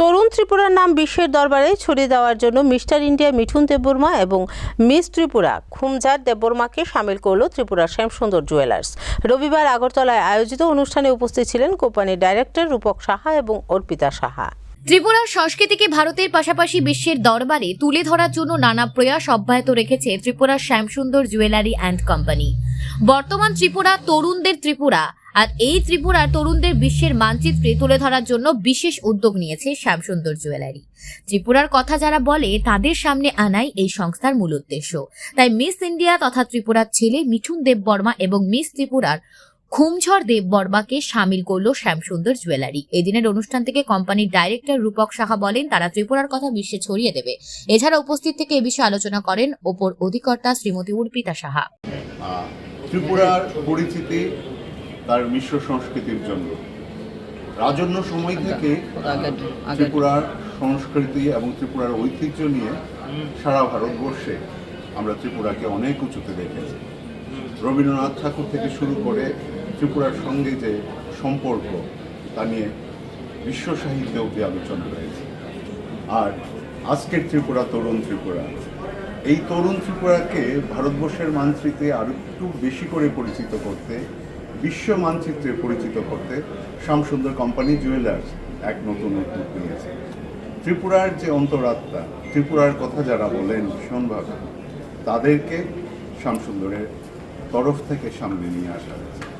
তরুণ ত্রিপুরার নাম বিশ্বের দরবারে ছড়িয়ে দেওয়ার জন্য মিস্টার ইন্ডিয়া মিঠুন দেববর্মা এবং মিস ত্রিপুরা খুমজার দেববর্মাকে সামিল করল ত্রিপুরার শ্যামসুন্দর জুয়েলার্স। রবিবার আগরতলায় আয়োজিত অনুষ্ঠানে উপস্থিত ছিলেন কোম্পানির ডাইরেক্টর রূপক সাহা এবং অর্পিতা সাহা। ত্রিপুরার সংস্কৃতিকে ভারতের পাশাপাশি বিশ্বের দরবারে তুলে ধরার জন্য নানা প্রয়াস অব্যাহত রেখেছে ত্রিপুরার শ্যামসুন্দর জুয়েলারি অ্যান্ড কোম্পানি। বর্তমান ত্রিপুরা তরুণদের ত্রিপুরা আর এই ত্রিপুরার তরুণদের বিশ্বের মানচিত্রে তুলে ধরার জন্য বিশেষ উদ্যোগ নিয়েছে শ্যামসুন্দর জুয়েলারি। ত্রিপুরার কথা যারা বলে, তাদের সামনে আনাই এই সংস্থার মূল উদ্দেশ্য। তাই মিস ইন্ডিয়া তথা ত্রিপুরার ছেলে মিঠুন দেব বর্মা এবং মিস ত্রিপুরার খুমঝড় দেব বর্মাকে সামিল করল শ্যামসুন্দর জুয়েলারি। এদিনের অনুষ্ঠান থেকে কোম্পানির ডাইরেক্টর রূপক সাহা বলেন, তারা ত্রিপুরার কথা বিশ্বে ছড়িয়ে দেবে। এছাড়া উপস্থিত থেকে এ বিষয়ে আলোচনা করেন ওপর অধিকর্তা শ্রীমতী উর্পিতা সাহা। ত্রিপুরার পরিচিতি তার মিশ্র সংস্কৃতির জন্য। রাজন্য সময় থেকে ত্রিপুরার সংস্কৃতি এবং ত্রিপুরার ঐতিহ্য নিয়ে সারা ভারতবর্ষে আমরা ত্রিপুরাকে অনেক উঁচুতে দেখেছি। রবীন্দ্রনাথ ঠাকুর থেকে শুরু করে ত্রিপুরার সঙ্গে যে সম্পর্ক তা নিয়ে বিশ্ব সাহিত্যে অব্দি আলোচনা রয়েছে। আর আজকের ত্রিপুরা তরুণ ত্রিপুরা এই তরুণ ত্রিপুরাকে ভারতবর্ষের মানচিত্রে আরও একটু বেশি করে পরিচিত করতে বিশ্ব মানচিত্রে পরিচিত করতে শ্যামসুন্দর কোম্পানি জুয়েলার্স এক নতুন উদ্যোগ নিয়েছে। ত্রিপুরার যে অন্তরাত্মা, ত্রিপুরার কথা যারা বলেন ভীষণভাবে তাদেরকে শ্যামসুন্দরের তরফ থেকে সামনে নিয়ে আসা হয়েছে।